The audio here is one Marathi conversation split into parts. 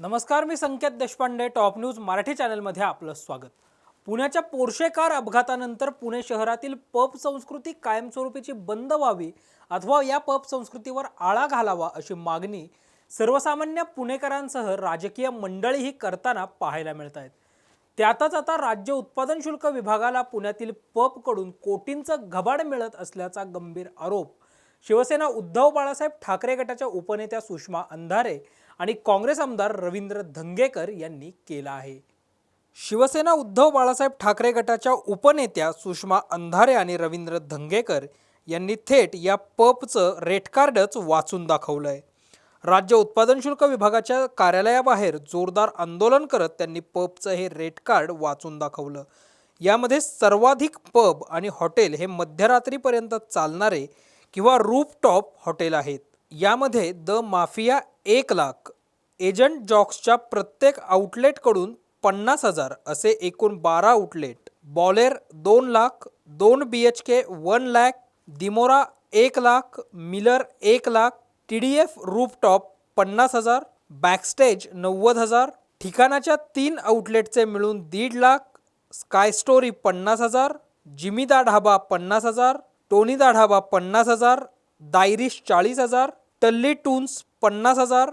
नमस्कार मी संकेत देशपांडे टॉप न्यूज मराठी चॅनलमध्ये आपलं स्वागत. पुण्याच्या पोर्शे कार अपघातानंतर पुणे शहरातील पब संस्कृती कायमस्वरूपीची बंद व्हावी अथवा या पब संस्कृतीवर आळा घालावा अशी मागणी सर्वसामान्य पुणेकरांसह राजकीय मंडळीही करताना पाहायला मिळत आहेत त्यातच आता राज्य उत्पादन शुल्क विभागाला पुण्यातील पबकडून कोटींचं घबाड मिळत असल्याचा गंभीर आरोप. शिवसेना उद्धव बाळासाहेब ठाकरे गटाच्या उपनेत्या सुषमा अंधारे आणि काँग्रेस आमदार रवींद्र धंगेकर यांनी केला आहे. शिवसेना उद्धव बाळासाहेब ठाकरे गटाच्या उपनेत्या सुषमा अंधारे आणि रवींद्र धंगेकर यांनी थेट या पबचं रेट कार्डच वाचून आहे राज्य उत्पादन शुल्क विभागाच्या कार्यालयाबाहेर जोरदार आंदोलन करत त्यांनी पबचं हे रेट कार्ड वाचून दाखवलं. यामध्ये सर्वाधिक पब आणि हॉटेल हे मध्यरात्रीपर्यंत चालणारे किंवा रूपटॉप हॉटेल आहेत. यामध्ये द माफिया एक लाख एजंट जॉक्सच्या प्रत्येक आउटलेटकडून पन्नास हजार असे एकूण बारा आउटलेट. बॉलेर दोन लाख दोन B H K one lakh दिमोरा एक लाख मिलर एक lakh T D F rooftop पन्नास हजार बॅकस्टेज नव्वद हजार ठिकाणाच्या तीन आउटलेटचे मिळून दीड लाख स्काय स्टोरी पन्नास हजार जिमीदा ढाबा पन्नास हजार टोनीदा ढाबा पन्नास हजार दायरिश चाळीस हजार टल्ली टून्स पन्नास हजार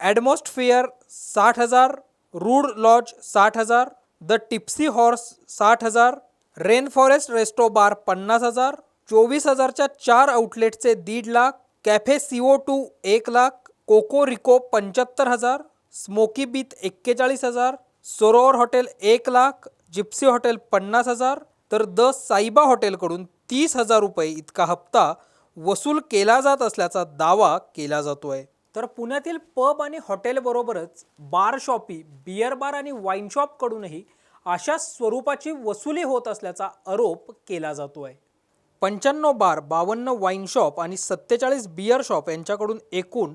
ॲडमॉस्टफिअर साठ हजार रूड लॉज साठ हजार द टिप्सी हॉर्स साठ हजार रेन फॉरेस्ट रेस्टो बार पन्नास हजार चोवीस हजारच्या चार आउटलेटचे दीड लाख कॅफे सीओ टू एक लाख कोको रिको पंच्याहत्तर हजार स्मोकी बीत एक्केचाळीस हजार सरोवर हॉटेल एक लाख जिप्सी हॉटेल पन्नास हजार तर द साईबा हॉटेलकडून तीस हजार रुपये इतका हप्ता वसूल केला जात असल्याचा दावा केला जातोय. तर पुण्यातील पब आणि हॉटेलबरोबरच बार शॉपी बियर बार आणि वाईन शॉपकडूनही अशा स्वरूपाची वसुली होत असल्याचा आरोप केला जातो आहे पंच्याण्णव बार बावन्न वाईन शॉप आणि सत्तेचाळीस बियर शॉप यांच्याकडून एकूण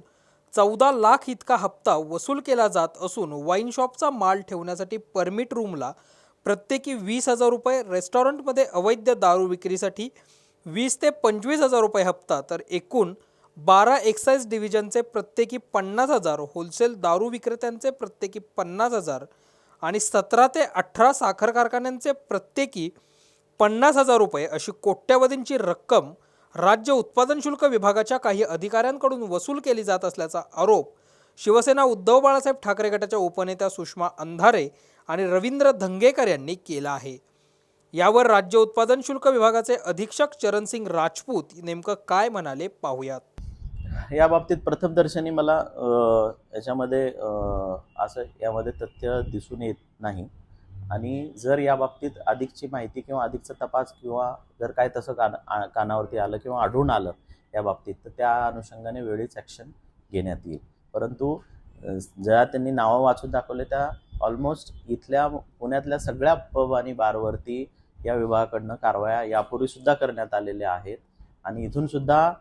चौदा लाख इतका हप्ता वसूल केला जात असून वाईन शॉपचा माल ठेवण्यासाठी परमिट रूमला प्रत्येकी वीस हजार रुपये रेस्टॉरंटमध्ये अवैध दारू विक्रीसाठी वीस ते पंचवीस हजार रुपये हप्ता तर एकूण बारा एक्साईज डिव्हिजनचे प्रत्येकी पन्नास हजार होलसेल दारू विक्रेत्यांचे प्रत्येकी पन्नास हजार आणि सतरा ते अठरा साखर कारखान्यांचे प्रत्येकी पन्नास हजार रुपये अशी कोट्यवधींची रक्कम राज्य उत्पादन शुल्क विभागाच्या काही अधिकाऱ्यांकडून वसूल केली जात असल्याचा आरोप शिवसेना उद्धव बाळासाहेब ठाकरे गटाच्या उपनेत्या सुषमा अंधारे आणि रवींद्र धंगेकर यांनी केला आहे. यावर राज्य उत्पादन शुल्क विभागाचे अधीक्षक चरणसिंग राजपूत नेमकं काय म्हणाले पाहूयात. या बाबतीत प्रथमदर्शनी मला याच्यामध्ये असं यामध्ये तथ्य दिसून येत नाही. आणि जर या बाबतीत अधिकची माहिती किंवा अधिकचा तपास किंवा जर काय तसं कान आ- कानावरती आलं किंवा आढळून आलं या बाबतीत तर त्या अनुषंगाने वेळीच ॲक्शन घेण्यात येईल. परंतु ज्या त्यांनी नावं वाचून दाखवले त्या ऑलमोस्ट इथल्या पुण्यातल्या सगळ्या पब आणि बारवरती या विभागाकडनं कारवाया यापूर्वीसुद्धा करण्यात आलेल्या आहेत. आणि इथूनसुद्धा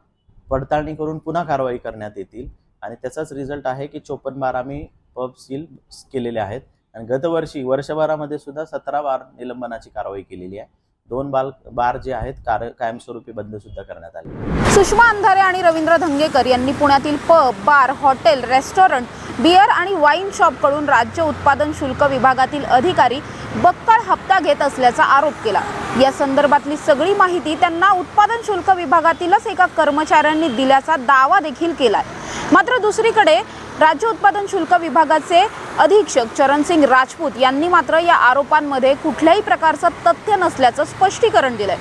पडताळणी करून पुन्हा कारवाई करण्यात येतील. आणि त्याचाच रिझल्ट आहे की चोपन्न बार आम्ही पब सील केलेले आहेत. आणि गतवर्षी वर्षभरामध्ये सुद्धा सतरा बार निलंबनाची कारवाई केलेली आहे. दोन बाल बार जे आहेत कार कायमस्वरूपी बंद सुद्धा करण्यात आले. सुषमा अंधारे आणि रवींद्र धंगेकर यांनी पुण्यातील pub bar hotel restaurant beer आणि वाईन शॉपकडून राज्य उत्पादन शुल्क विभागातील अधिकारी बक्कळ हप्ता घेत असल्याचा आरोप केला. या संदर्भातली सगळी माहिती त्यांना उत्पादन शुल्क विभागातीलच एका कर्मचाऱ्यांनी दिल्याचा दावा देखील केलाय. मात्र दुसरीकडे राज्य उत्पादन शुल्क विभागाचे अधीक्षक चरणसिंग राजपूत यांनी मात्र या आरोपांमध्ये कुठल्याही प्रकारचं तथ्य नसल्याचं स्पष्टीकरण दिलंय.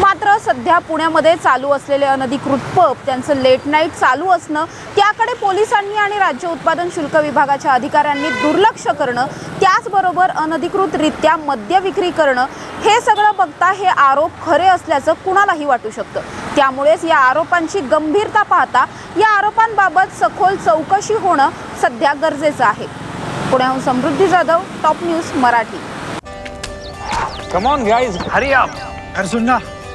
मात्र सध्या पुण्यामध्ये चालू असलेले अनधिकृत पब त्यांचं लेट नाईट चालू असणं त्याकडे पोलिसांनी आणि राज्य उत्पादन शुल्क विभागाच्या अधिकाऱ्यांनी दुर्लक्ष करणं त्याचबरोबर अनधिकृतरित्या मद्य विक्री करणं हे सगळं बघता हे आरोप खरे असल्याचं कुणालाही वाटू शकतं. त्यामुळेच या आरोपांची गंभीरता पाहता या आरोपांबाबत सखोल चौकशी होणं सध्या गरजेचं आहे. पुण्याहून Samruddhi Jadhav top news Marathi. Come on guys hurry up अरे सुन ना